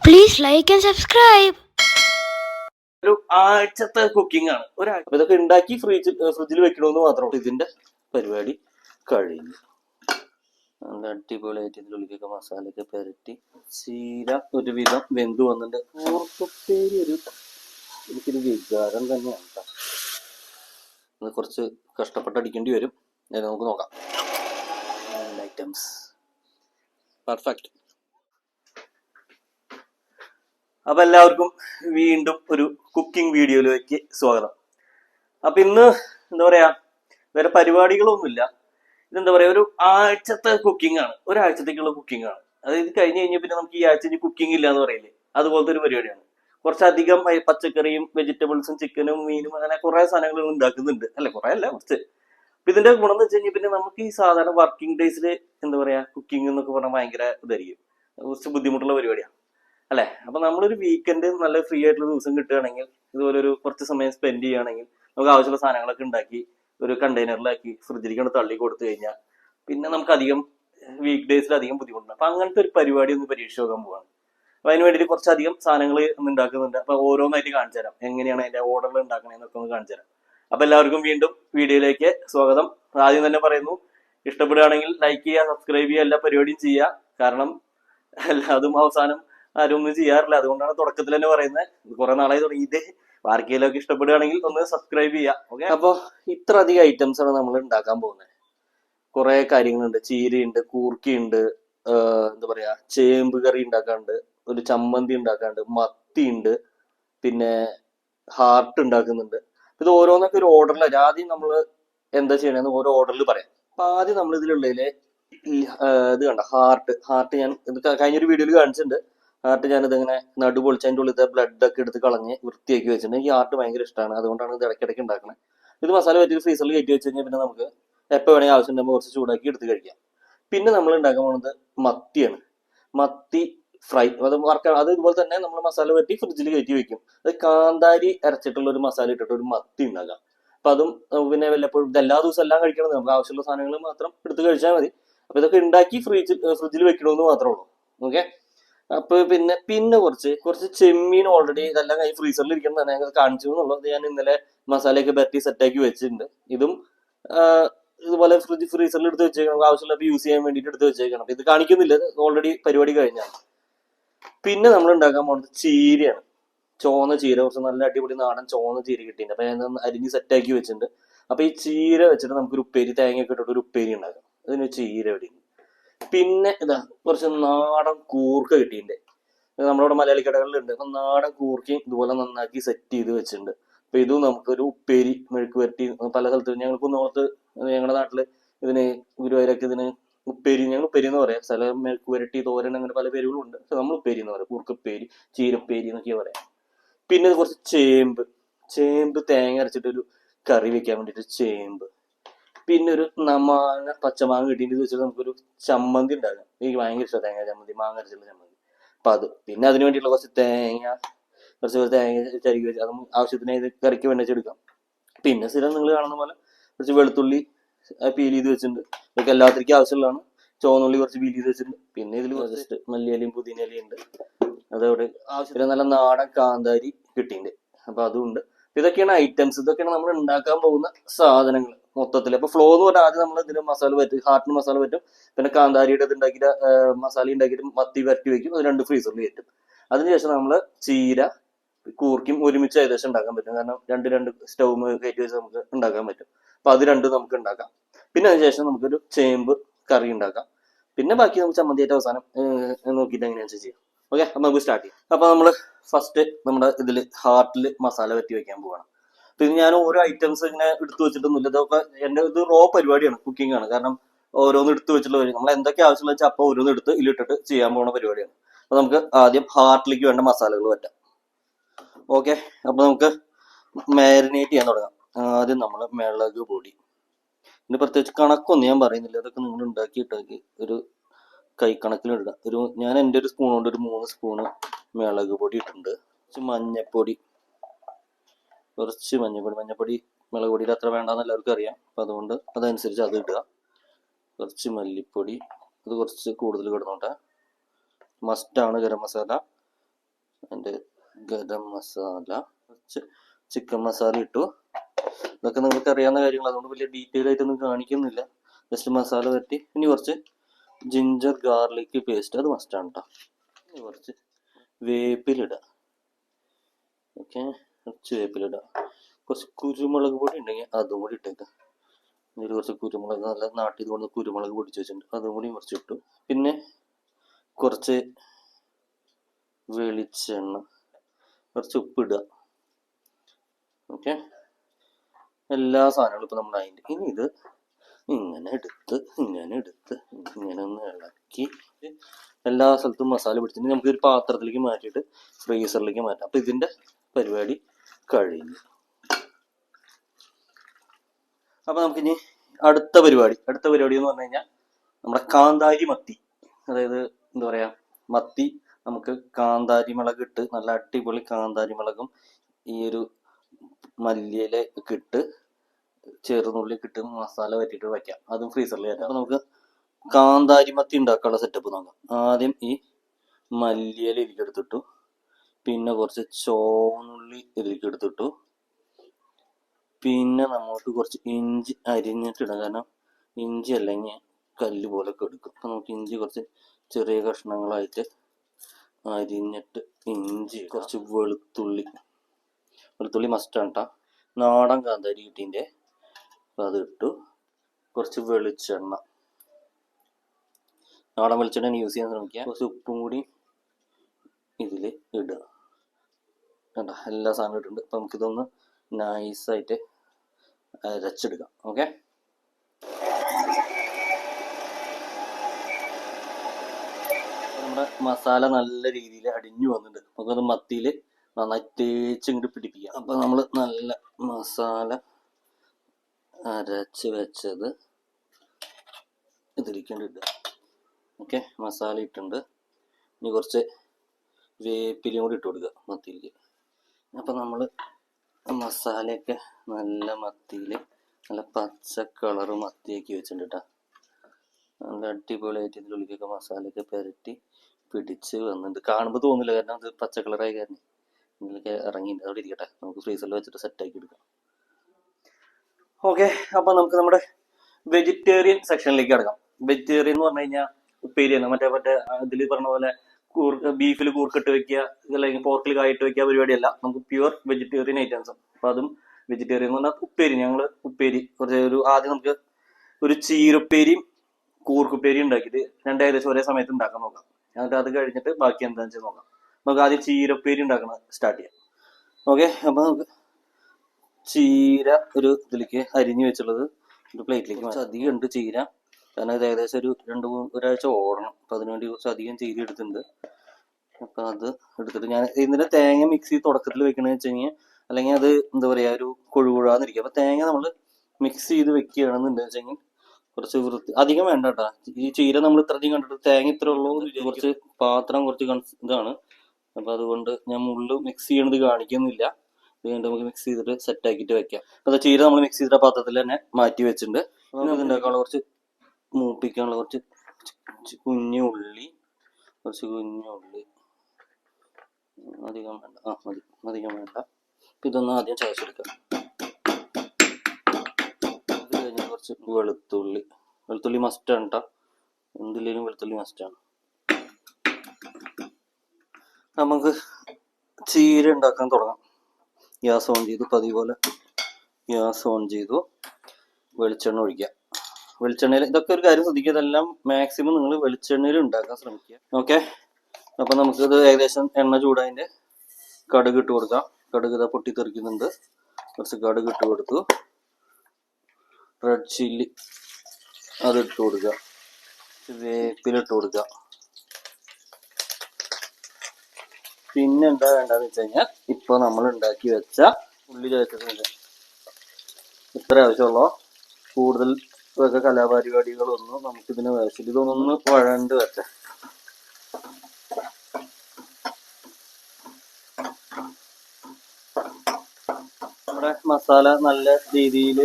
Please like and subscribe ഒരു ആഴ്ചത്തെ cooking ആണ്. ഒരാഴ്ച ഇതൊക്കെ ഉണ്ടാക്കി ഫ്രിഡ്ജിൽ ഫ്രിഡ്ജിൽ വെക്കണമെന്ന് മാത്രമേ ഇതിന്റെ പരിപാടി കഴിഞ്ഞു. നല്ല അടിപൊളിയായിട്ട് ഇതിനുള്ളിലേക്ക് മസാലയൊക്കെ പുരട്ടി. ചീര ഒരുവിധം വെന്ത് വന്നിട്ട് ഒരു എനിക്കൊരു വികാരം തന്നെയാണ് കേട്ടോ കുറച്ച് കഷ്ടപ്പെട്ട് അടിക്കേണ്ടി വരും. നമുക്ക് നോക്കാം. ഐറ്റംസ് പെർഫെക്റ്റ് അപ്പൊ എല്ലാവർക്കും വീണ്ടും ഒരു കുക്കിംഗ് വീഡിയോയിലേക്ക് സ്വാഗതം. അപ്പൊ ഇന്ന് എന്താ പറയാ വേറെ പരിപാടികളൊന്നുമില്ല. ഇതെന്താ പറയാ ഒരു ആഴ്ചത്തെ കുക്കിംഗ് ആണ്. ഒരാഴ്ചത്തേക്കുള്ള കുക്കിംഗ് ആണ്. അതായത് കഴിഞ്ഞ് കഴിഞ്ഞാൽ പിന്നെ നമുക്ക് ഈ ആഴ്ച ഇനി കുക്കിംഗ് ഇല്ല എന്ന് പറയില്ലേ? അതുപോലത്തെ ഒരു പരിപാടിയാണ്. കുറച്ചധികം പച്ചക്കറിയും വെജിറ്റബിൾസും ചിക്കനും മീനും അങ്ങനെ കുറെ സാധനങ്ങൾ ഉണ്ടാക്കുന്നുണ്ട്. അല്ലെ കുറെ അല്ല കുറച്ച്. അപ്പൊ ഇതിന്റെ ഗുണം എന്ന് വെച്ച് കഴിഞ്ഞാൽ പിന്നെ നമുക്ക് ഈ സാധാരണ വർക്കിംഗ് ഡേയ്സിൽ എന്താ പറയാ കുക്കിംഗ് എന്നൊക്കെ പറഞ്ഞാൽ ഭയങ്കര ഇതായിരിക്കും. കുറച്ച് ബുദ്ധിമുട്ടുള്ള പരിപാടിയാണ്. അല്ലെ? അപ്പൊ നമ്മളൊരു വീക്കെൻഡ് നല്ല ഫ്രീ ആയിട്ടുള്ള ദിവസം കിട്ടുകയാണെങ്കിൽ ഇതുപോലെ ഒരു കുറച്ച് സമയം സ്പെൻഡ് ചെയ്യുകയാണെങ്കിൽ നമുക്ക് ആവശ്യമുള്ള സാധനങ്ങളൊക്കെ ഉണ്ടാക്കി ഒരു കണ്ടെയ്നറിലാക്കി ഫ്രിഡ്ജിലേക്ക് കൊണ്ട് തള്ളി കൊടുത്തു കഴിഞ്ഞാൽ പിന്നെ നമുക്ക് അധികം വീക്ക് ഡേയ്സിൽ അധികം ബുദ്ധിമുട്ടുണ്ട്. അപ്പൊ അങ്ങനത്തെ ഒരു പരിപാടി ഒന്ന് പരീക്ഷ നോക്കാൻ പോവാണ്. അപ്പൊ അതിന് വേണ്ടിയിട്ട് കുറച്ചധികം സാധനങ്ങൾ ഉണ്ടാക്കുന്നുണ്ട്. അപ്പൊ ഓരോന്നായിട്ട് കാണിച്ചു തരാം. എങ്ങനെയാണ് അതിന്റെ ഓർഡറിൽ ഉണ്ടാക്കണേന്നൊക്കെ ഒന്ന് കാണിച്ചു തരാം. അപ്പൊ എല്ലാവർക്കും വീണ്ടും വീഡിയോയിലേക്ക് സ്വാഗതം. ആദ്യം തന്നെ പറയുന്നു ഇഷ്ടപ്പെടുകയാണെങ്കിൽ ലൈക്ക് ചെയ്യുക സബ്സ്ക്രൈബ് ചെയ്യുക എല്ലാ പരിപാടിയും ചെയ്യുക. കാരണം എല്ലാതും അവസാനം ആരും ഒന്നും ചെയ്യാറില്ല. അതുകൊണ്ടാണ് തുടക്കത്തിൽ തന്നെ പറയുന്നത്. കുറെ നാളായി തുടങ്ങിയിട്ട് വാർക്കയിലൊക്കെ ഇഷ്ടപ്പെടുകയാണെങ്കിൽ ഒന്ന് സബ്സ്ക്രൈബ് ചെയ്യുക. ഓക്കെ അപ്പൊ ഇത്ര അധികം ഐറ്റംസ് ആണ് നമ്മൾ ഉണ്ടാക്കാൻ പോകുന്നത്. കുറെ കാര്യങ്ങളുണ്ട്. ചീരയുണ്ട് കൂർക്കയുണ്ട് എന്താ പറയാ ചേമ്പ് കറി ഉണ്ടാക്കാണ്ട് ഒരു ചമ്മന്തി ഉണ്ടാക്കാണ്ട് മത്തി ഉണ്ട് പിന്നെ ഹാർട്ട് ഉണ്ടാക്കുന്നുണ്ട്. ഇത് ഓരോന്നൊക്കെ ഒരു ഓർഡറിൽ ആദ്യം നമ്മൾ എന്താ ചെയ്യണമെന്ന് ഓരോ ഓർഡറിൽ പറയാം. അപ്പൊ ആദ്യം നമ്മൾ ഇതിലുള്ളതിലെ ഇത് കണ്ട ഹാർട്ട് ഹാർട്ട് ഞാൻ കഴിഞ്ഞൊരു വീഡിയോയിൽ കാണിച്ചിട്ടുണ്ട്. ഹാർട്ട് ഞാനിത് ഇങ്ങനെ നടു പൊളിച്ച് അതിന്റെ ഉള്ളിലത്തെ ബ്ലഡ് ഒക്കെ എടുത്ത് കളഞ്ഞ് വൃത്തിയാക്കി വെച്ചിട്ടുണ്ട്. ഈ ആർട്ട് ഭയങ്കര ഇഷ്ടമാണ് അതുകൊണ്ടാണ് ഇത് ഇടയ്ക്കിടയ്ക്ക് ഉണ്ടാക്കുന്നത് ഇത് മസാല വെച്ചിട്ട് ഫ്രീസറിൽ കയറ്റി വെച്ച് കഴിഞ്ഞാൽ പിന്നെ നമുക്ക് എപ്പോൾ വേണമെങ്കിൽ ആവശ്യം കുറച്ച് ചൂടാക്കി എടുത്ത് കഴിക്കാം. പിന്നെ നമ്മൾ ഉണ്ടാക്കാൻ പോകുന്നത് മത്തിയാണ്. മത്തി ഫ്രൈ അത് വർക്ക് അത് ഇതുപോലെ തന്നെ നമ്മൾ മസാല പറ്റി ഫ്രിഡ്ജിൽ കയറ്റി വെക്കും. അത് കാന്താരി അരച്ചിട്ടുള്ള ഒരു മസാല ഇട്ടിട്ട് ഒരു മത്തി ഉണ്ടാക്കാം. അപ്പൊ അതും പിന്നെ വല്ലപ്പോഴും എല്ലാ ദിവസവും എല്ലാം കഴിക്കണം നമുക്ക് ആവശ്യമുള്ള സാധനങ്ങൾ മാത്രം എടുത്ത് കഴിച്ചാൽ മതി. അപ്പൊ ഇതൊക്കെ ഉണ്ടാക്കി ഫ്രിഡ്ജിൽ ഫ്രിഡ്ജിൽ വെക്കണമെന്ന് മാത്രമേ ഉള്ളൂ. ഓക്കെ അപ്പൊ പിന്നെ പിന്നെ കുറച്ച് കുറച്ച് ചെമ്മീൻ ഓൾറെഡി ഇതെല്ലാം കഴിഞ്ഞ് ഫ്രീസറിൽ ഇരിക്കുന്നതാണ് ഞങ്ങൾ കാണിച്ചു എന്നുള്ളത് ഞാൻ ഇന്നലെ മസാലയൊക്കെ പറ്റി സെറ്റാക്കി വെച്ചിട്ടുണ്ട്. ഇതും ഇതുപോലെ ഫ്രിഡ്ജ് ഫ്രീസറിൽ എടുത്ത് വെച്ചേക്കണം. നമുക്ക് ആവശ്യമുള്ളപ്പോൾ യൂസ് ചെയ്യാൻ വേണ്ടിയിട്ട് എടുത്ത് വെച്ചേക്കണം. ഇത് കാണിക്കുന്നില്ല. ഓൾറെഡി പരിപാടി കഴിഞ്ഞാണ്. പിന്നെ നമ്മൾ ഉണ്ടാക്കാൻ പോകുന്നത് ചീരയാണ്. ചോന്ന ചീര കുറച്ച് നല്ല അടിപൊളി നാടൻ ചോന്ന ചീര കിട്ടിയിട്ടുണ്ട്. അപ്പൊ ഞാൻ അരിഞ്ഞ് സെറ്റാക്കി വെച്ചിട്ടുണ്ട്. അപ്പൊ ഈ ചീര വെച്ചിട്ട് നമുക്കൊരു ഉപ്പേരി തേങ്ങയൊക്കെ ഇട്ടിട്ട് ഒരു ഉപ്പേരി ഉണ്ടാക്കാം. അതിന് ചീര ഇവിടെ പിന്നെ ഇതാ കുറച്ച് നാടൻ കൂർക്ക കിട്ടിയിട്ടുണ്ട്. നമ്മളിവിടെ മലയാളി കടകളിലുണ്ട്. അപ്പൊ നാടൻ കൂർക്കയും ഇതുപോലെ നന്നാക്കി സെറ്റ് ചെയ്ത് വെച്ചിട്ടുണ്ട്. അപ്പൊ ഇതും നമുക്കൊരു ഉപ്പേരി മെഴുക്ക് വരട്ടി പല സ്ഥലത്തും ഞങ്ങൾ കുന്നോളത്ത് ഞങ്ങളുടെ നാട്ടിൽ ഇതിന് ഗുരുവായൂരൊക്കെ ഇതിന് ഉപ്പേരി ഞങ്ങൾ ഉപ്പേരി എന്ന് പറയാം. സ്ഥലം മെഴുക്ക് വരട്ടി തോരൻ അങ്ങനെ പല പേരുകളും ഉണ്ട് പക്ഷെ നമ്മൾ ഉപ്പേരി എന്ന് പറയാം. കൂർക്കപ്പേരി ചീരപ്പേരി എന്നൊക്കെയാ പറയാം. പിന്നെ കുറച്ച് ചേമ്പ്. ചേമ്പ് തേങ്ങ അരച്ചിട്ടൊരു കറി വെക്കാൻ വേണ്ടിയിട്ട് ചേമ്പ്. പിന്നെ ഒരു മാങ്ങ പച്ചമാങ്ങ കിട്ടിയിട്ട് വെച്ചാൽ നമുക്കൊരു ചമ്മന്തി ഉണ്ടാക്കാം. എനിക്ക് ഭയങ്കര ഇഷ്ടമാണ് തേങ്ങ ചമ്മന്തി മാങ്ങ അരച്ചുള്ള ചമ്മന്തി. അപ്പൊ അത് പിന്നെ അതിന് വേണ്ടിയിട്ടുള്ള കുറച്ച് തേങ്ങ കുറച്ച് തേങ്ങ ചരിക്ക് വെച്ച് അതും ആവശ്യത്തിന് ഇത് കറിക്ക് വേണ്ടി വെച്ചെടുക്കാം പിന്നെ സ്ഥിരം നിങ്ങൾ കാണുന്ന പോലെ കുറച്ച് വെളുത്തുള്ളി പീൽ ചെയ്ത് വെച്ചിട്ടുണ്ട്. ഇതൊക്കെ എല്ലാത്തിനും ആവശ്യമുള്ളതാണ്. ചുവന്നുള്ളി കുറച്ച് പീൽ ചെയ്ത് വെച്ചിട്ടുണ്ട്. പിന്നെ ഇതിൽ ജസ്റ്റ് മല്ലിയിലയും പുതിനയിലയും ഉണ്ട്. അതവിടെ ആവശ്യത്തിന് നല്ല നാടൻ കാന്താരി കിട്ടിയിട്ടുണ്ട് അപ്പൊ ഉണ്ട്. ഇതൊക്കെയാണ് ഐറ്റംസ് ഇതൊക്കെയാണ് നമ്മൾ ഉണ്ടാക്കാൻ പോകുന്ന സാധനങ്ങൾ. മൊത്തത്തിൽ അപ്പൊ ഫ്ലോ എന്ന് പറഞ്ഞാൽ ആദ്യം നമ്മൾ ഇതിന് മസാല പറ്റും ഹാർട്ടിന് മസാല പറ്റും പിന്നെ കാന്താരിയുടെ ഇത് ഉണ്ടാക്കിയിട്ട് മസാല ഉണ്ടാക്കിയിട്ട് മത്തി വരട്ടി വെക്കും. അത് രണ്ട് ഫ്രീസറിൽ കയറ്റും. അതിനുശേഷം നമ്മൾ ചീര കൂർക്കും ഒരുമിച്ച് ഏകദേശം ഉണ്ടാക്കാൻ പറ്റും. കാരണം രണ്ട് രണ്ട് സ്റ്റൗ കയറ്റി വെച്ച് നമുക്ക് ഉണ്ടാക്കാൻ പറ്റും. അപ്പൊ അത് രണ്ടും നമുക്ക് ഉണ്ടാക്കാം. പിന്നെ അതിനുശേഷം നമുക്കൊരു ചേമ്പ് കറി ഉണ്ടാക്കാം. പിന്നെ ബാക്കി നമുക്ക് ചമ്മന്തിയായിട്ട് അവസാനം നോക്കിയിട്ട് എങ്ങനെയാണെന്ന് ചെയ്യാം. ഓക്കെ നമുക്ക് സ്റ്റാർട്ട് ചെയ്യാം. അപ്പൊ നമ്മൾ ഫസ്റ്റ് നമ്മുടെ ഇതിൽ ഹാർട്ടിൽ മസാല പറ്റി വെക്കാൻ പോവാണ്. പിന്നെ ഞാൻ ഓരോ ഐറ്റംസ് ഇങ്ങനെ എടുത്തു വെച്ചിട്ടൊന്നുമില്ല. ഇതൊക്കെ എന്റെ ഇത് റോ പരിപാടിയാണ് കുക്കിംഗ് ആണ്. കാരണം ഓരോന്ന് എടുത്തു വെച്ചിട്ടുള്ള പരിപാടി. നമ്മൾ എന്തൊക്കെ ആവശ്യമുള്ള വെച്ചാൽ അപ്പോൾ ഓരോന്ന് എടുത്ത് ഇതിലിട്ടിട്ട് ചെയ്യാൻ പോകുന്ന പരിപാടിയാണ്. അപ്പൊ നമുക്ക് ആദ്യം ഹാർട്ടിലേക്ക് വേണ്ട മസാലകൾ പറ്റാം ഓക്കെ അപ്പൊ നമുക്ക് മാരിനേറ്റ് ചെയ്യാൻ തുടങ്ങാം. ആദ്യം നമ്മൾ മിളക് പൊടി. ഇതിന് പ്രത്യേകിച്ച് കണക്കൊന്നും ഞാൻ പറയുന്നില്ല. അതൊക്കെ നിങ്ങൾ ഉണ്ടാക്കി ഇട്ടാക്കി ഒരു കൈക്കണക്കിലിടുക. ഒരു ഞാൻ എന്റെ ഒരു സ്പൂൺ കൊണ്ട് ഒരു മൂന്ന് സ്പൂണ് മിളക് പൊടി ഇട്ടിട്ടുണ്ട്. കുറച്ച് മഞ്ഞപ്പൊടി. കുറച്ച് മഞ്ഞപ്പൊടി മഞ്ഞപ്പൊടി മുളക് പൊടിയിൽ അത്ര വേണ്ടാന്ന് എല്ലാവർക്കും അറിയാം. അപ്പം അതുകൊണ്ട് അതനുസരിച്ച് അത് ഇടുക. കുറച്ച് മല്ലിപ്പൊടി അത് കുറച്ച് കൂടുതൽ കിടന്നോട്ടെ മസ്റ്റാണ് ഗരം മസാല. എന്റെ ഗരം മസാല കുറച്ച് ചിക്കൻ മസാല ഇട്ടു. ഇതൊക്കെ നിങ്ങൾക്ക് അറിയാവുന്ന കാര്യങ്ങൾ. അതുകൊണ്ട് വലിയ ഡീറ്റെയിൽ ആയിട്ടൊന്നും കാണിക്കുന്നില്ല. ജസ്റ്റ് മസാല പറ്റി ഇനി കുറച്ച് ജിഞ്ചർ ഗാർലിക് പേസ്റ്റ് അത് മസ്റ്റാണ് കേട്ടോ ഇനി കുറച്ച് വേപ്പിലിടുക. ഓക്കെ കുറച്ച് വേപ്പിലിടുക കുറച്ച് കുരുമുളക് പൊടി ഉണ്ടെങ്കിൽ അതും കൂടി ഇട്ടേക്കാം. ഇതിൽ കുറച്ച് കുരുമുളക് നല്ല നാട്ടിൽ കൊണ്ട് കുരുമുളക് പൊടിച്ച് വെച്ചിട്ടുണ്ട്. അതും കൂടി കുറച്ച് ഇട്ടു. പിന്നെ കുറച്ച് വെളിച്ചെണ്ണ കുറച്ച് ഉപ്പിടുക ഓക്കെ? എല്ലാ സാധനങ്ങളും ഇപ്പം നമ്മൾ അതിന്റെ ഇനി ഇത് ഇങ്ങനെ എടുത്ത് ഇങ്ങനെ എടുത്ത് ഇങ്ങനെ ഒന്ന് ഇളക്കി എല്ലാ സ്ഥലത്തും മസാല പിടിച്ചിട്ട് നമുക്ക് ഒരു പാത്രത്തിലേക്ക് മാറ്റിയിട്ട് ഫ്രീസറിലേക്ക് മാറ്റാം. അപ്പം ഇതിന്റെ പരിപാടി കഴിഞ്ഞു. അപ്പം നമുക്കിനി അടുത്ത പരിപാടി. അടുത്ത പരിപാടി എന്ന് പറഞ്ഞു കഴിഞ്ഞാൽ നമ്മുടെ കാന്താരി മത്തി. അതായത് എന്താ പറയാ മത്തി നമുക്ക് കാന്താരി മുളക് ഇട്ട് നല്ല അടിപൊളി കാന്താരി മുളകും ഈ ഒരു മല്ലിയില ഒക്കെ ഇട്ട് ചെറുനുള്ളി ഇട്ട് മസാല പറ്റിയിട്ട് വയ്ക്കാം. അതും ഫ്രീസറിൽ വയ്ക്കാം. അപ്പൊ നമുക്ക് കാന്താരി മത്തി ഉണ്ടാക്കാനുള്ള സെറ്റപ്പ് നോക്കാം. ആദ്യം ഈ മല്ലിയില ഇരിക്കെടുത്തിട്ടു പിന്നെ കുറച്ച് ചോന്നുള്ളി ഇതിലേക്ക് എടുത്തിട്ടു. പിന്നെ നമുക്ക് കുറച്ച് ഇഞ്ചി അരിഞ്ഞിട്ടിടാം കാരണം ഇഞ്ചി അല്ലെങ്കിൽ കല്ല് പോലൊക്കെ എടുക്കും. അപ്പം നമുക്ക് ഇഞ്ചി കുറച്ച് ചെറിയ കഷ്ണങ്ങളായിട്ട് അരിഞ്ഞിട്ട് ഇഞ്ചി കുറച്ച് വെളുത്തുള്ളി. വെളുത്തുള്ളി മസ്റ്റാണ് കേട്ടോ നാടൻ കാന്താരി കിട്ടീന്റെ അപ്പം അത് ഇട്ടു. കുറച്ച് വെളിച്ചെണ്ണ. നാടൻ വെളിച്ചെണ്ണ യൂസ് ചെയ്യാൻ ശ്രമിക്കുക. കുറച്ച് ഉപ്പും കൂടി ഇതിൽ ഇടുക. കണ്ടോ? എല്ലാ സാധനവും ഇട്ടിട്ടുണ്ട് അപ്പം നമുക്കിതൊന്ന് നൈസായിട്ട് അരച്ചെടുക്കാം ഓക്കെ നമ്മുടെ മസാല നല്ല രീതിയിൽ അടിഞ്ഞു വന്നിട്ടുണ്ട്. നമുക്കത് മത്തിയിൽ നന്നായി തേച്ച് ഇങ്ങോട്ട് പിടിപ്പിക്കാം. അപ്പം നമ്മൾ നല്ല മസാല അരച്ച് വെച്ചത് ഇതിരിക്കേണ്ടിട്ട് ഓക്കെ മസാല ഇട്ടുണ്ട് ഇനി കുറച്ച് വേപ്പിലും കൂടി ഇട്ട് കൊടുക്കുക മത്തിയിലേക്ക്. അപ്പം നമ്മൾ മസാലയൊക്കെ നല്ല മത്തിയിൽ നല്ല പച്ച കളറ് മത്തിയാക്കി വെച്ചിട്ടുണ്ട് കേട്ടോ നല്ല അടിപൊളിയായിട്ട് ഇതിന്റെ ഉള്ളിലേക്കൊക്കെ മസാലയൊക്കെ പുരട്ടി പിടിച്ച് വന്നിട്ട് കാണുമ്പോൾ തോന്നില്ല കാരണം അത് പച്ച കളറായി കാരണം. ഇതിലൊക്കെ ഇറങ്ങിയിട്ടുണ്ട്. അവിടെ ഇരിക്കട്ടെ. നമുക്ക് ഫ്രീസറിൽ വെച്ചിട്ട് സെറ്റാക്കി എടുക്കാം. ഓക്കെ അപ്പോൾ നമുക്ക് നമ്മുടെ വെജിറ്റേറിയൻ സെക്ഷനിലേക്ക് കിടക്കാം. വെജിറ്റേറിയൻ എന്ന് പറഞ്ഞു കഴിഞ്ഞാൽ ഉപ്പേരിയാണ് മറ്റേ മറ്റേ ഇതിൽ പറഞ്ഞ പോലെ ബീഫിൽ കൂർക്കിട്ട് വെക്കുക അല്ലെങ്കിൽ പോർക്കിൽ കായിട്ട് വെക്കുക പരിപാടിയല്ല. നമുക്ക് പ്യുവർ വെജിറ്റേറിയൻ ഐറ്റംസ് അപ്പം അതും വെജിറ്റേറിയൻ എന്ന് പറഞ്ഞാൽ ഉപ്പേരി. ഞങ്ങൾ ഉപ്പേരി കുറച്ച് ഒരു ആദ്യം നമുക്ക് ഒരു ചീരുപ്പേരിയും കൂർക്കുപ്പേരി ഉണ്ടാക്കിയിട്ട് രണ്ട് ഏകദേശം ഒരേ സമയത്ത് ഉണ്ടാക്കാൻ നോക്കാം. എന്നിട്ട് അത് കഴിഞ്ഞിട്ട് ബാക്കി എന്താണെന്ന് വെച്ചാൽ നോക്കാം. നമുക്ക് ആദ്യം ചീരപ്പേരി ഉണ്ടാക്കണം സ്റ്റാർട്ട് ചെയ്യാം. ഓക്കെ അപ്പോൾ നമുക്ക് ചീര ഒരു ഇതിലേക്ക് അരിഞ്ഞു വെച്ചുള്ളത് ഒരു പ്ലേറ്റിലേക്ക് അധികം ഉണ്ട് ചീര. കാരണം ഇത് ഏകദേശം ഒരു രണ്ട് മൂന്ന് ഒരാഴ്ച ഓടണം. അപ്പം അതിനുവേണ്ടി കുറച്ച് അധികം ചെയ്തെടുത്തിട്ടുണ്ട് എടുത്തിട്ടുണ്ട്. അപ്പം അത് എടുത്തിട്ട് ഞാൻ ഇതിന്റെ തേങ്ങ മിക്സി തുടക്കത്തിൽ വെക്കണമെന്ന് വെച്ച് കഴിഞ്ഞാൽ അല്ലെങ്കിൽ അത് എന്താ പറയുക ഒരു കൊഴുകുഴാന്നിരിക്കും. അപ്പം തേങ്ങ നമ്മൾ മിക്സ് ചെയ്ത് വെക്കുകയാണെന്നുണ്ടെന്ന് വെച്ച് കഴിഞ്ഞാൽ കുറച്ച് വൃത്തി അധികം വേണ്ട കേട്ടോ. ഈ ചീര നമ്മൾ ഇത്രയധികം കണ്ടിട്ട് തേങ്ങ ഇത്ര ഉള്ളൂ കുറച്ച് പാത്രം കുറച്ച് കൺസ് ഇതാണ്. അപ്പൊ അതുകൊണ്ട് ഞാൻ മുള്ളു മിക്സ് ചെയ്യണത് കാണിക്കുന്നില്ല. വീണ്ടും നമുക്ക് മിക്സ് ചെയ്തിട്ട് സെറ്റ് ആക്കിയിട്ട് വെക്കാം. അപ്പൊ ചീര നമ്മൾ മിക്സ് ചെയ്ത പാത്രത്തിൽ തന്നെ മാറ്റി വെച്ചിട്ടുണ്ട്. നമുക്ക് ഉണ്ടാക്കാനുള്ള കുറച്ച് മൂപ്പിക്കാനുള്ള കുറച്ച് ചി- കുഞ്ഞു ഉള്ളി കുറച്ച് കുഞ്ഞു ഉള്ളി. അധികം വേണ്ട. ആ മതി. അധികം വേണ്ട. ഇതൊന്ന് ആദ്യം ചതച്ചെടുക്കാം അത് കഴിഞ്ഞ് കുറച്ച് വെളുത്തുള്ളി. വെളുത്തുള്ളി മസ്റ്റാണ് കേട്ടോ എന്തില്ലേലും വെളുത്തുള്ളി മസ്റ്റാണ് നമുക്ക് ചീര ഉണ്ടാക്കാൻ തുടങ്ങാം. ഗ്യാസ് ഓൺ ചെയ്തു. പതിവ് പോലെ ഗ്യാസ് ഓൺ ചെയ്തു. വെളിച്ചെണ്ണ ഒഴിക്കുക വെളിച്ചെണ്ണയിൽ ഇതൊക്കെ ഒരു കാര്യം ശ്രദ്ധിക്കുക. ഇതെല്ലാം മാക്സിമം നിങ്ങൾ വെളിച്ചെണ്ണയിൽ ഉണ്ടാക്കാൻ ശ്രമിക്കുക. ഓക്കെ അപ്പം നമുക്കിത് ഏകദേശം എണ്ണ ചൂടായതിന്റെ കടുക് ഇട്ട് കൊടുക്കാം. കടുക് ഇതാ പൊട്ടിത്തെറിക്കുന്നുണ്ട്. കുറച്ച് കടുക് ഇട്ട് കൊടുത്തു. റെഡ് ചില്ലി അത് ഇട്ട് കൊടുക്കുക. വേപ്പിലിട്ട് കൊടുക്കുക. പിന്നെ എന്താ വേണ്ടതെന്ന് വെച്ച് കഴിഞ്ഞാൽ ഇപ്പൊ നമ്മൾ ഉണ്ടാക്കി വെച്ച ഉള്ളി ചേർത്തിട്ടുണ്ട്. ഇത്ര ആവശ്യമുള്ളൂ. കൂടുതൽ ഒക്കെ കലാപരിപാടികളൊന്നും നമുക്കിതിന് ആവശ്യമില്ല ഇതൊന്ന് വഴണ്ട് വെച്ച നമ്മുടെ മസാല നല്ല രീതിയിൽ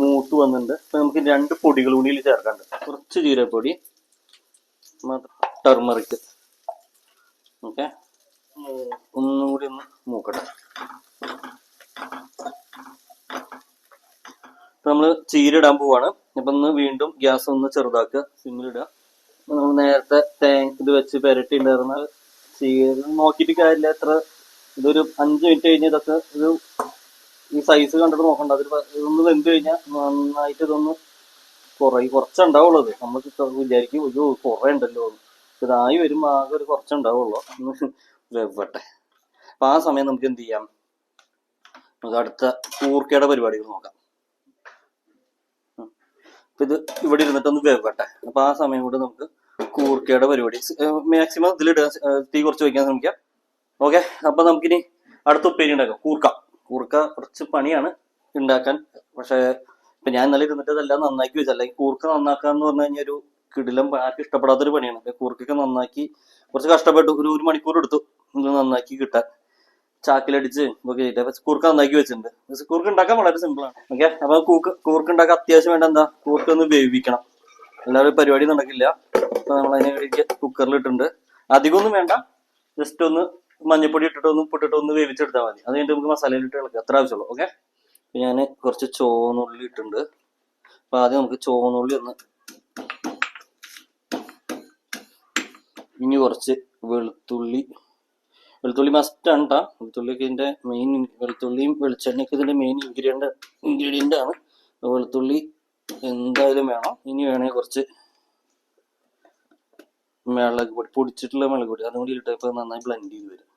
മൂത്ത് വന്നിട്ടുണ്ട്. അപ്പൊ നമുക്ക് രണ്ട് പൊടികൾ കൂടി ചേർക്കാണ്ട് കുറച്ച് ജീരപ്പൊടി ടർമറിക് ഓക്കെ ഒന്നും കൂടി ഒന്ന് മൂക്കട്ടെ. നമ്മൾ നമ്മൾ ചീര ഇടാൻ പോവാണ്. അപ്പൊ ഒന്ന് വീണ്ടും ഗ്യാസ് ഒന്ന് ചെറുതാക്കുക. സിമ്മിലിടുക നമ്മൾ നേരത്തെ തേങ്ങ ഇത് വെച്ച് പെരട്ടി ഉണ്ടായിരുന്ന ചീര നോക്കിയിട്ട് കാര്യമില്ല. എത്ര ഇതൊരു അഞ്ച് മിനിറ്റ് കഴിഞ്ഞ് ഇതൊക്കെ ഒരു ഈ സൈസ് കണ്ടിട്ട് നോക്കണ്ട. അതൊരു പ- ഇതൊന്ന് വെന്ത് കഴിഞ്ഞാൽ നന്നായിട്ട് ഇതൊന്ന് കുറേ കുറച്ചുണ്ടാവുള്ളത് നമ്മൾ വിചാരിക്കും ഒരു കുറേ ഉണ്ടല്ലോ. ഇതായി വരുമ്പോൾ ആകെ ഒരു കുറച്ചുണ്ടാവുള്ളൂ. വെവട്ടെ അപ്പൊ ആ സമയം നമുക്ക് എന്ത് ചെയ്യാം? നമുക്ക് അടുത്ത കൂർക്കയുടെ പരിപാടികൾ നോക്കാം. അപ്പൊ ഇത് ഇവിടെ ഇരുന്നിട്ട് ഒന്ന് വേവട്ടെ. അപ്പൊ ആ സമയം കൊണ്ട് നമുക്ക് കൂർക്കയുടെ പരിപാടി. മാക്സിമം ഇതിലിടുക തീ കുറച്ച് വയ്ക്കാൻ ശ്രമിക്കാം. ഓക്കെ അപ്പൊ നമുക്കിനി അടുത്ത ഉപ്പേരി ഉണ്ടാക്കാം. കൂർക്ക. കൂർക്ക കുറച്ച് പണിയാണ് ഉണ്ടാക്കാൻ. പക്ഷേ ഇപ്പൊ ഞാൻ ഇന്നലെ ഇരുന്നിട്ട് ഇതെല്ലാം നന്നാക്കി വെച്ചു. അല്ലെങ്കിൽ കൂർക്ക നന്നാക്കുക എന്ന് പറഞ്ഞു കഴിഞ്ഞാൽ ഒരു കിടിലം ആർക്കും ഇഷ്ടപ്പെടാത്തൊരു പണിയാണ്. കൂർക്കൊക്കെ നന്നാക്കി കുറച്ച് കഷ്ടപ്പെട്ടു ഒരു ഒരു മണിക്കൂർ എടുത്തു നന്നാക്കി കിട്ടാൻ. ചാക്കിലടിച്ച് ഒക്കെ ചെയ്തിട്ട് അപ്പൊ കൂർക്ക നന്നാക്കി വെച്ചിട്ടുണ്ട്. കൂർക്ക് ഉണ്ടാക്കാൻ വളരെ സിമ്പിൾ ആണ്. ഓക്കെ അപ്പൊ കൂർക്ക് കൂർക്ക് ഉണ്ടാക്കാൻ അത്യാവശ്യം വേണ്ട എന്താ? കൂർക്ക് ഒന്ന് വേവിക്കണം. എല്ലാവരും പരിപാടി നടക്കില്ല. അപ്പൊ നമ്മൾ അതിനെ കുക്കറിൽ ഇട്ടിട്ടുണ്ട്. അധികമൊന്നും വേണ്ട. ജസ്റ്റ് ഒന്ന് മഞ്ഞപ്പൊടി ഇട്ടിട്ട് ഒന്ന് ഉപ്പിട്ടിട്ട് ഒന്ന് വേവിച്ചെടുത്താൽ മതി. അത് കഴിഞ്ഞിട്ട് നമുക്ക് മസാലയിൽ ഇട്ട് ഇളക്കുക. അത്ര ആവശ്യമുള്ളൂ. ഓക്കെ ഞാൻ കുറച്ച് ചോന്നുള്ളി ഇട്ടിട്ടുണ്ട്. അപ്പൊ ആദ്യം നമുക്ക് ചോന്നുള്ളി ഒന്ന് ഇനി കുറച്ച് വെളുത്തുള്ളി വെളുത്തുള്ളി മസ്റ്റ് ആണ് കേട്ടോ വെളുത്തുള്ളിക്ക് ഇതിന്റെ മെയിൻ വെളുത്തുള്ളിയും വെളിച്ചെണ്ണയ്ക്ക് ഇതിന്റെ മെയിൻ ഇൻഗ്രീഡിയന്റ് ഇൻഗ്രീഡിയന്റ് ആണ്. വെളുത്തുള്ളി എന്തായാലും വേണം. ഇനി വേണമെങ്കിൽ കുറച്ച് മുളക് പൊടി പൊടിച്ചിട്ടുള്ള മുളക് പൊടി. അതും കൂടി ഇട്ടപ്പോൾ നന്നായി ബ്ലെൻഡ് ചെയ്ത് വരും.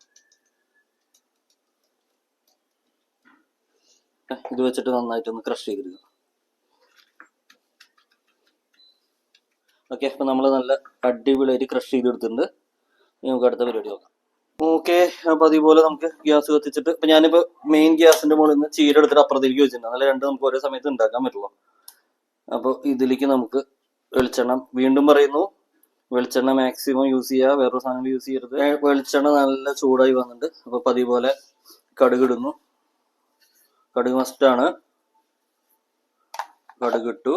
ഇത് വെച്ചിട്ട് നന്നായിട്ടൊന്ന് ക്രഷ് ചെയ്തെടുക്കുക ഓക്കെ അപ്പൊ നമ്മൾ നല്ല അടിപൊളിയായിട്ട് ക്രഷ് ചെയ്തെടുത്തിട്ടുണ്ട്. നമുക്ക് അടുത്ത പരിപാടി നോക്കാം. ഓക്കെ അപ്പൊ അതുപോലെ നമുക്ക് ഗ്യാസ് കത്തിച്ചിട്ട് ഇപ്പൊ ഞാനിപ്പോ മെയിൻ ഗ്യാസിന്റെ മുകളിൽ നിന്ന് ചീര എടുത്തിട്ട് അപ്പുറത്തേക്ക് വെച്ചിട്ടുണ്ട്. നല്ല രണ്ട് നമുക്ക് ഒരേ സമയത്ത് ഉണ്ടാക്കാൻ പറ്റുള്ളൂ. അപ്പോൾ ഇതിലേക്ക് നമുക്ക് വെളിച്ചെണ്ണ വീണ്ടും പറയുന്നു. വെളിച്ചെണ്ണ മാക്സിമം യൂസ് ചെയ്യുക വേറൊരു സാധനങ്ങൾ യൂസ് ചെയ്യരുത്. വെളിച്ചെണ്ണ നല്ല ചൂടായി വന്നിട്ടുണ്ട്. അപ്പൊ പതിപോലെ കടുകിടുന്നു കടുക് മസ്റ്റാണ് കടുക് ഇട്ടു.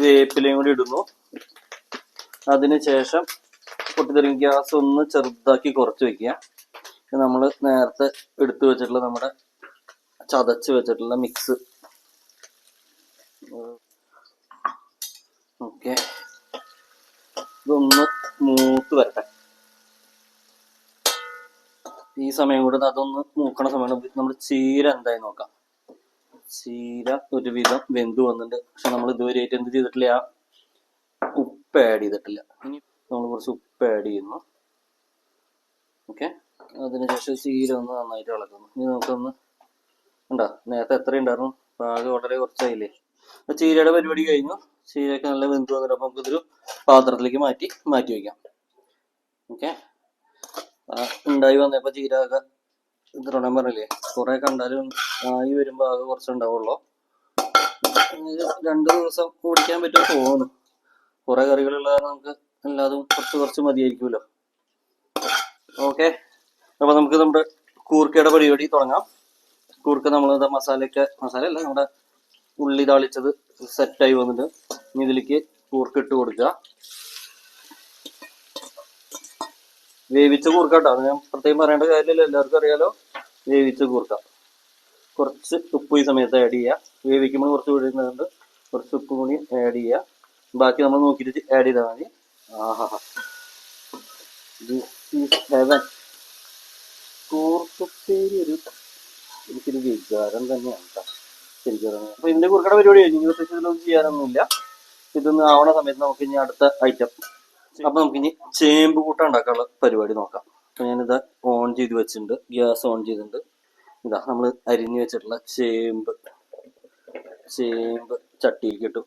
വേപ്പിലയും കൂടി ഇടുന്നു. അതിനുശേഷം പൊട്ടിത്തെറിയും ഗ്യാസ് ഒന്ന് ചെറുതാക്കി കുറച്ച് വെക്കുക. നമ്മൾ നേരത്തെ എടുത്തു വെച്ചിട്ടുള്ള നമ്മുടെ ചതച്ച് വെച്ചിട്ടുള്ള മിക്സ് ഓക്കെ ഇതൊന്ന് മൂത്ത് വരട്ടെ. ഈ സമയം കൂടെ അതൊന്ന് മൂക്കണ സമയം നമ്മൾ ചീര എന്തായി നോക്കാം. ചീര ഒരുവിധം വെന്ത് വന്നിട്ടുണ്ട്. പക്ഷെ നമ്മൾ ഇതുവരെ ഇതുവരെയായിട്ട് എന്ത് ചെയ്തിട്ടില്ല ഉപ്പ് ആഡ് ചെയ്തിട്ടില്ല. ഇനി നമ്മൾ കുറച്ച് ഉപ്പ് ആഡ് ചെയ്യുന്നു ഓക്കെ അതിനുശേഷം ചീര ഒന്ന് നന്നായിട്ട് ഇളക്കുന്നു ഇനി നമുക്കൊന്ന് ഉണ്ടോ നേരത്തെ എത്ര ഉണ്ടായിരുന്നു? ആകെ വളരെ കുറച്ചായില്ലേ? അപ്പൊ ചീരയുടെ പരിപാടി കഴിഞ്ഞു. ചീരയൊക്കെ നല്ല വെന്ത് വന്നിട്ട് അപ്പൊ നമുക്കിതൊരു പാത്രത്തിലേക്ക് മാറ്റി മാറ്റി വയ്ക്കാം. ഓക്കെ ഉണ്ടായി വന്നപ്പോ ചീര ഒക്കെ ഇത്രണ്ണം പറഞ്ഞില്ലേ? കുറെ കണ്ടാലും ആയി വരുമ്പോ ആകെ കുറച്ച് ഉണ്ടാവുള്ളൂ ഇത് രണ്ട് ദിവസം കുടിക്കാൻ പറ്റും തോന്നുന്നു. കുറെ കറികളുള്ള നമുക്ക് എല്ലാതും കുറച്ച് കുറച്ച് മതിയായിരിക്കുമല്ലോ. ഓക്കെ അപ്പൊ നമുക്ക് നമ്മുടെ കൂർക്കയുടെ പരിപാടി തുടങ്ങാം. കൂർക്ക നമ്മൾ മസാലയൊക്കെ മസാല അല്ല നമ്മുടെ ഉള്ളി താളിച്ചത് സെറ്റായി വന്നിട്ട് ഇനി ഇതിലേക്ക് കൂർക്ക ഇട്ട് കൊടുക്കുക. വേവിച്ച കൂർക്ക കേട്ടോ. അത് ഞാൻ പ്രത്യേകം പറയേണ്ട കാര്യമില്ല എല്ലാവർക്കും അറിയാലോ. വേവിച്ച കൂർക്ക. കുറച്ച് ഉപ്പ് ഈ സമയത്ത് ആഡ് ചെയ്യുക. വേവിക്കുമ്പോൾ കുറച്ച് വിടുന്നുണ്ട് കുറച്ച് ഉപ്പ് കൂടി ആഡ് ചെയ്യുക. ബാക്കി നമ്മൾ നോക്കിയിട്ട് ആഡ് ചെയ്താൽ മതി. ആഹാ ദിസ് ഈസ് ഹെവൻ കൂർക്കുപ്പേരി ഒരു എനിക്കൊരു വികാരം തന്നെയാണ് കേട്ടോ. ശരിക്കും. അപ്പൊ ഇതിന്റെ കുറുക്കട പരിപാടി കഴിഞ്ഞു. ഇനി പ്രത്യേകിച്ച് ഇതിലൊന്നും ചെയ്യാനൊന്നുമില്ല. ഇതൊന്ന് ആവണ സമയത്ത് നമുക്ക് ഇനി അടുത്ത ഐറ്റം അപ്പൊ നമുക്ക് ഇനി ചേമ്പ് കൂട്ട ഉണ്ടാക്കാനുള്ള പരിപാടി നോക്കാം. അപ്പൊ ഞാനിത് ഓൺ ചെയ്ത് വെച്ചിട്ടുണ്ട്. ഗ്യാസ് ഓൺ ചെയ്തിട്ടുണ്ട്. ഇതാ നമ്മൾ അരിഞ്ഞു വെച്ചിട്ടുള്ള ചേമ്പ്. ചേമ്പ് ചട്ടിയിലേക്ക് ഇട്ടു.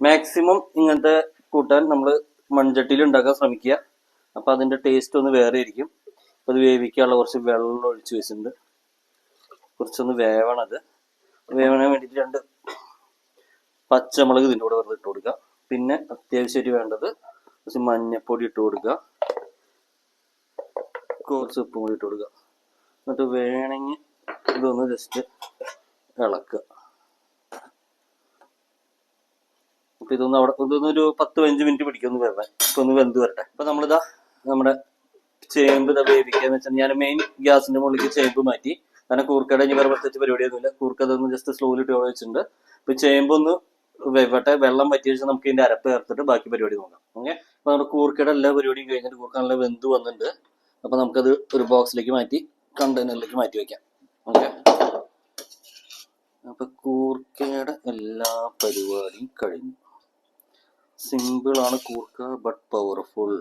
മാക്സിമം ഇങ്ങനത്തെ കൂട്ടാൻ നമ്മൾ മൺചട്ടിയിൽ ഉണ്ടാക്കാൻ ശ്രമിക്കുക. അപ്പോൾ അതിന്റെ ടേസ്റ്റ് ഒന്ന് വേറെ ആയിരിക്കും. അത് വേവിക്കാനുള്ള കുറച്ച് വെള്ളം ഒഴിച്ച് വെച്ചിട്ടുണ്ട്. കുറച്ചൊന്ന് വേവണത്. വേവണ വേണ്ടിയിട്ട് രണ്ട് പച്ചമുളക് ഇതിന്റെ കൂടെ വെറുതെ ഇട്ട് കൊടുക്കുക. പിന്നെ അത്യാവശ്യമായിട്ട് വേണ്ടത് കുറച്ച് മഞ്ഞപ്പൊടി ഇട്ട് കൊടുക്കുക. കുറച്ച് ഉപ്പും കൂടി ഇട്ട് കൊടുക്കുക. എന്നിട്ട് വേണമെങ്കിൽ ഇതൊന്ന് ജസ്റ്റ് ഇളക്കുക. അപ്പൊ ഇതൊന്ന് അവിടെ ഇതൊന്ന് ഒരു പത്ത് പതിനഞ്ച് മിനിറ്റ് പിടിക്കൊന്ന് വരണം ഇപ്പൊ ഒന്ന് വെന്ത് വരട്ടെ. അപ്പൊ നമ്മളിതാ നമ്മുടെ ചേമ്പ് ഇതാ വേവിക്കാന്ന് വെച്ചാൽ ഞാൻ മെയിൻ ഗ്യാസിന്റെ മുകളിലേക്ക് ചേമ്പ് മാറ്റി. കാരണം കൂർക്കയുടെ ഇനി വേറെ പ്രത്യേകിച്ച് പരിപാടിയൊന്നുമില്ല. കൂർക്ക അതൊന്ന് ജസ്റ്റ് സ്ലോലി ഇട്ട് വെച്ചിട്ടുണ്ട്. അപ്പൊ ചേമ്പൊന്ന് വെവട്ടെ വെള്ളം പറ്റി വെച്ചാൽ നമുക്ക് ഇതിന്റെ അരപ്പ് ചേർത്തിട്ട് ബാക്കി പരിപാടി നോക്കാം. ഓക്കെ അപ്പൊ നമ്മുടെ കൂർക്കയുടെ എല്ലാ പരിപാടിയും കഴിഞ്ഞിട്ട് കൂർക്ക നല്ല വെന്ത് വന്നിട്ടുണ്ട്. അപ്പൊ നമുക്കത് ഒരു ബോക്സിലേക്ക് മാറ്റി കണ്ടെയ്നറിലേക്ക് മാറ്റി വെക്കാം. ഓക്കെ അപ്പൊ കൂർക്കയുടെ എല്ലാ പരിപാടിയും കഴിഞ്ഞു. സിമ്പിൾ ആണ് കൂർക്ക ബട്ട് പവർഫുൾ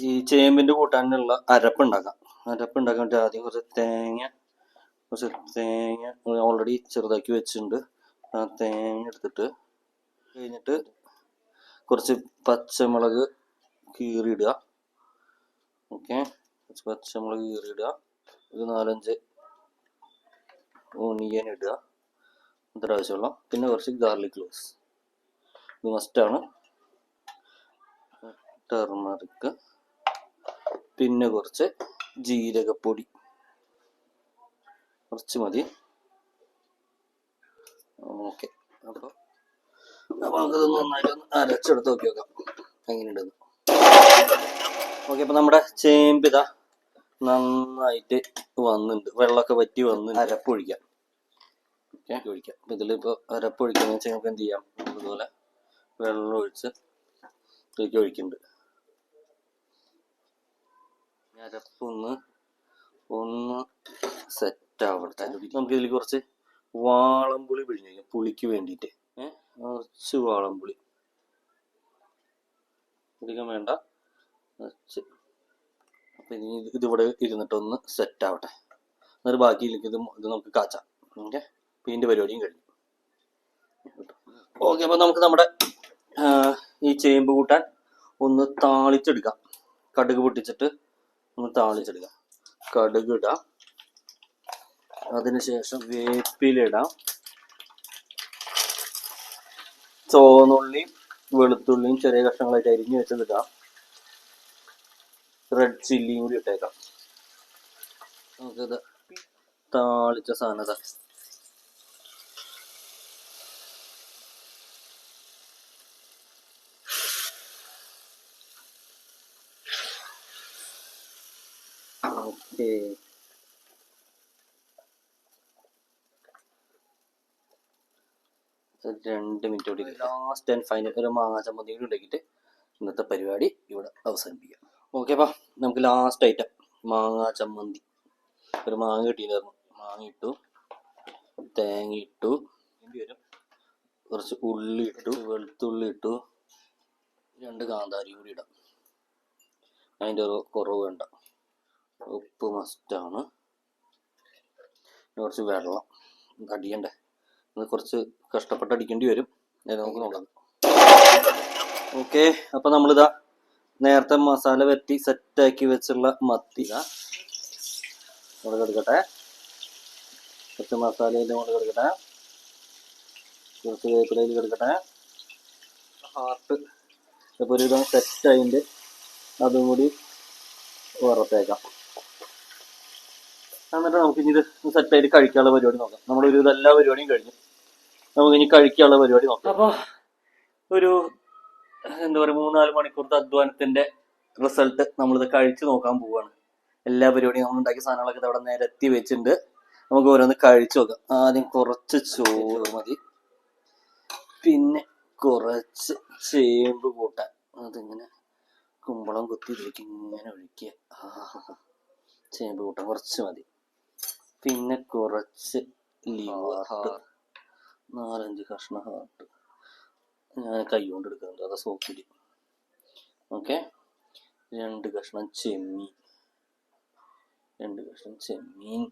ഈ ചേമ്പിന്റെ കൂട്ടാനുള്ള അരപ്പുണ്ടാക്കാം. അരപ്പുണ്ടാക്കാൻ വേണ്ടി ആദ്യം കുറച്ച് തേങ്ങ കുറച്ച് തേങ്ങ ഓൾറെഡി ചെറുതാക്കി വെച്ചിട്ടുണ്ട്. ആ തേങ്ങ എടുത്തിട്ട് കഴിഞ്ഞിട്ട് കുറച്ച് പച്ചമുളക് കീറിയിടുക. ഓക്കെ? കുറച്ച് പച്ചമുളക് കീറിയിടുക. ഒരു നാലഞ്ച് ഓണിയൻ ഇടുക. ഇത്ര ആവശ്യമുള്ള. പിന്നെ കുറച്ച് ഗാർലിക് ക്ലോസ് ഇത് മസ്റ്റാണ് ടെർമറിക്ക് പിന്നെ കുറച്ച് ജീരകപ്പൊടി. കുറച്ച് മതി. ഓക്കെ. അപ്പോൾ അപ്പോൾ നമുക്കത് നന്നായിട്ട് ഒന്ന് അരച്ചെടുത്ത് നോക്കി നോക്കാം. എങ്ങനെയുണ്ടെന്ന്. ഓക്കെ അപ്പോൾ നമ്മുടെ ചേമ്പിത നന്നായിട്ട് വന്നിട്ടുണ്ട്. വെള്ളമൊക്കെ വറ്റി വന്ന് അരപ്പൊഴിക്കാം. ഓക്കെ ഒഴിക്കാം. അപ്പം ഇതിലിപ്പോൾ അരപ്പൊഴിക്കാന്ന് വെച്ചാൽ നമുക്ക് എന്ത് ചെയ്യാം? അതുപോലെ വെള്ളം ഒഴിച്ച് ഇതിലേക്ക് ഒഴിക്കുന്നുണ്ട്. അരപ്പൊന്ന് ഒന്ന് സെറ്റ് ആവട്ടെ നമുക്ക് ഇതിൽ കുറച്ച് വാളംപുളി പിഴിഞ്ഞ് പുളിക്ക് വേണ്ടിയിട്ട്. ഏഹ് കുറച്ച് വാളംപുളി. അധികം വേണ്ട. കുറച്ച്. അപ്പം ഇനി ഇത് ഇതിവിടെ ഇരുന്നിട്ടൊന്ന് സെറ്റ് ആവട്ടെ. എന്നിട്ട് ബാക്കി ഇത് ഇത് നമുക്ക് കാച്ചാം. ഓക്കെ? ഇതിന്റെ പരിപാടിയും കഴിഞ്ഞു. ഓക്കെ അപ്പൊ നമുക്ക് നമ്മുടെ ഈ ചേമ്പ് കൂട്ടാൻ ഒന്ന് താളിച്ചെടുക്കാം. കടുക് പൊട്ടിച്ചിട്ട് ഒന്ന് താളിച്ചെടുക്കാം. കടുക് ഇടാം. അതിനുശേഷം വേപ്പിലിടാം ചോന്നുള്ളിയും വെളുത്തുള്ളിയും ചെറിയ കഷ്ണങ്ങളായിട്ട് അരിഞ്ഞു വെച്ചതിടാം റെഡ് ചില്ലിയും കൂടി ഇട്ടേക്കാം. നമുക്കിത് താളിച്ച സാധനം ഒരു രണ്ട് മിനിറ്റ് കൂടി ലാസ്റ്റ് ആൻഡ് ഫൈനൽ ഒരു മാങ്ങാ ചമ്മന്തി കൂടി ഉണ്ടാക്കിയിട്ട് ഇന്നത്തെ പരിപാടി ഇവിടെ അവസാനിപ്പിക്കാം. ഓക്കെ അപ്പാ നമുക്ക് ലാസ്റ്റ് ഐറ്റം മാങ്ങാ ചമ്മന്തി. ഒരു മാങ്ങ കിട്ടിയിരുന്നു മാങ്ങ ഇട്ടു. തേങ്ങ ഇട്ടു. വരും? കുറച്ച് ഉള്ളി ഇട്ടു. വെളുത്തുള്ളി ഇട്ടു. രണ്ട് കാന്താരി കൂടി ഇടാം. അതിന്റെ ഒരു കുറവ് വേണ്ട. ഉപ്പ് മസ്റ്റാണ് കുറച്ച് വെള്ളം അടിയണ്ടേ ഇത് കുറച്ച് കഷ്ടപ്പെട്ട് അടിക്കേണ്ടി വരും. നമുക്ക് നോക്കാം. ഓക്കെ അപ്പൊ നമ്മളിതാ നേരത്തെ മസാല വെട്ടി സെറ്റാക്കി വെച്ചുള്ള മത്തി ഇതാ. കുറച്ച് മസാലയിൽ എടുക്കട്ടെ. കുറച്ച് വേപ്പിലയിൽ എടുക്കട്ടെ. ഹാർട്ട് ഇപ്പോൾ ഒരു സെറ്റ് അതിന്റെ അതും കൂടി വറുത്തേക്കാം. എന്നിട്ട് നമുക്ക് ഇനി ഇത് സെറ്റ് ആയിട്ട് കഴിക്കാനുള്ള പരിപാടി നോക്കാം. നമ്മുടെ ഒരു ഇതെല്ലാ പരിപാടിയും കഴിഞ്ഞു. നമുക്ക് ഇനി കഴിക്കാനുള്ള പരിപാടി നോക്കാം. അപ്പൊ ഒരു എന്താ പറയുക മൂന്നാൽ മണിക്കൂറത്തെ അധ്വാനത്തിന്റെ റിസൾട്ട് നമ്മളിത് കഴിച്ചു നോക്കാൻ പോവാണ്. എല്ലാ പരിപാടിയും നമ്മൾ ഉണ്ടാക്കിയ സാധനങ്ങളൊക്കെ അവിടെ നിരത്തി വെച്ചിട്ടുണ്ട്. നമുക്ക് ഓരോന്ന് കഴിച്ചു നോക്കാം. ആദ്യം കുറച്ച് ചോറ് മതി. പിന്നെ കുറച്ച് ചേമ്പ് കൂട്ടാൻ. അതിങ്ങനെ കുമ്പളം കുത്തി ഇങ്ങനെ ഒഴിക്കുക. ചേമ്പ് കൂട്ടാൻ കുറച്ച് മതി. പിന്നെ കുറച്ച് ലിവർ നാലഞ്ച് കഷ്ണ ഹാർട്ട് ഞാൻ കൈ കൊണ്ട് എടുക്കുന്നുണ്ട് അത് സോപ്പിടി ഓക്കെ രണ്ട് കഷ്ണം ചെമ്മീൻ. രണ്ട് കഷ്ണം ചെമ്മീൻ.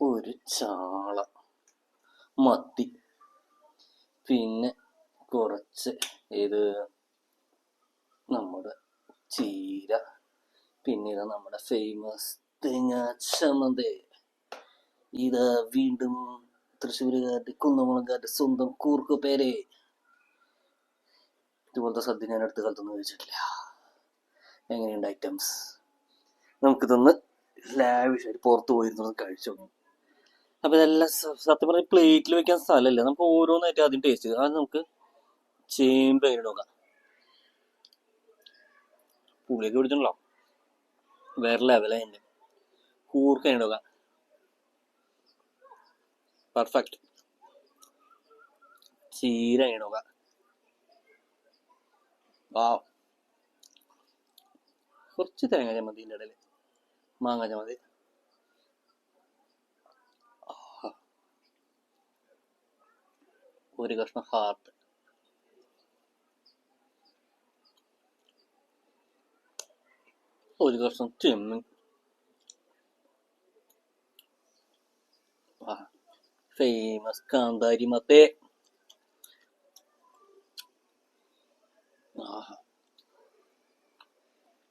ഒരു ചാള. മത്തി. പിന്നെ കുറച്ച് ഇത് നമ്മുടെ ചീര. പിന്നെ ഇതാ നമ്മുടെ ഫേമസ് തേങ്ങാ ചമ്മന്തി. ഇത് വീണ്ടും തൃശ്ശൂരുകാരുടെ കുന്നമുളങ്കാരുടെ സ്വന്തം കൂർക്കു പേരെ. ഇതുപോലത്തെ സദ്യ ഞാൻ അടുത്ത കാലത്തൊന്നും കഴിച്ചിട്ടില്ല. എങ്ങനെയുണ്ട് ഐറ്റംസ്? നമുക്കിതൊന്ന് ലാവിഷായിട്ട് പുറത്ത് പോയിരുന്നു കഴിച്ചു നോക്കാം. അപ്പൊ ഇതെല്ലാം സത്യം പറഞ്ഞ പ്ലേറ്റിൽ വെക്കാൻ സ്ഥലമില്ല. നമുക്ക് ഓരോന്നായിട്ട് ആദ്യം ടേസ്റ്റ് ചെയ്ത് നമുക്ക് ചേമ്പ് എങ്ങനെ നോക്കാം. പുളിയൊക്കെ പിടിച്ചിട്ടുണ്ടല്ലോ വേറെ ലെവലായി എന്റെ കൂർക്ക ഇടുക പെർഫെക്റ്റ് ചീര ഇടുക വാ കുറച്ച് തേങ്ങ ചമ്മന്തിന്റെ ഇടയിൽ മാങ്ങ ചമ്മന്തി. ഒരു കഷ്ണം ഹാർട്ട് ഒരു കഷ്ണം ചെമ്മീൻ. ഫേമസ് കാന്താരി മത്തേ.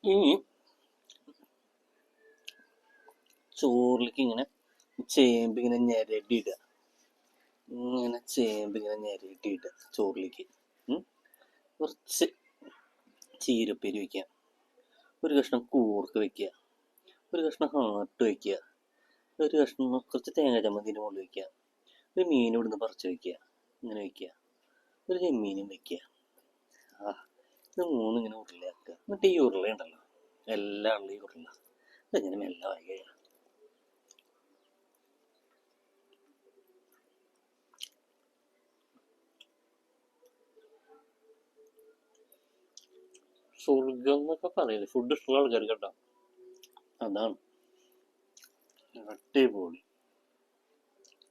ഇനി ചോറിലേക്ക് ഇങ്ങനെ ചേമ്പ് ഇങ്ങനെ ഞെരടിയിടുക ഇങ്ങനെ ചേമ്പ് ഇങ്ങനെ ഞെരടിയിടുക ചോറിലേക്ക്. കുറച്ച് ചീരപ്പേരി വയ്ക്കുക ഒരു കഷ്ണം കൂർക്ക് വെക്കുക ഒരു കഷ്ണം ഹാർട്ട് വെക്കുക ഒരു കഷ്ണം കുറച്ച് തേങ്ങ ചമ്മന്തിന്റെ മുകളിൽ വെക്കുക ഒരു മീൻ ഇവിടുന്ന് പറിച്ചു വെക്കുക. ഇങ്ങനെ വെക്കുക. ഒരു ചെമ്മീനും വെക്കുക. ആ ഇത് മൂന്നും ഇങ്ങനെ ഉരുളയാക്കുക. എന്നിട്ട് ഈ ഉരുള ഉണ്ടല്ലോ. എല്ലാ ഉള്ള ഈ ഉരുള. ഇതിങ്ങനെ മെല്ലെ വായി കഴിയാം സ്വർഗം എന്നൊക്കെ പറയുന്നത്. ഫുഡ് ഇഷ്ടമുള്ള ആൾക്കാർ കേട്ടോ. അതാണ്. അടിപൊളി.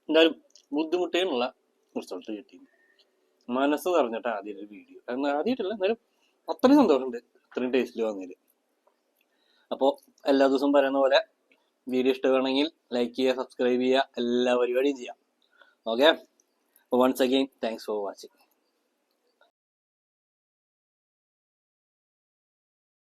എന്തായാലും ബുദ്ധിമുട്ടേനുള്ള റിസൾട്ട് കിട്ടി മനസ്സ് നിറഞ്ഞിട്ട് ആദ്യം ഒരു വീഡിയോ കാരണം ആദ്യമായിട്ടല്ല എന്നാലും അത്രയും സന്തോഷമുണ്ട്. ഇത്രയും ടേസ്റ്റിൽ വന്നതിൽ അപ്പോൾ എല്ലാ ദിവസവും പറയുന്ന പോലെ വീഡിയോ ഇഷ്ടമാണെങ്കിൽ ലൈക്ക് ചെയ്യുക സബ്സ്ക്രൈബ് ചെയ്യുക എല്ലാ പരിപാടിയും ചെയ്യാം. Okay once again thanks for watching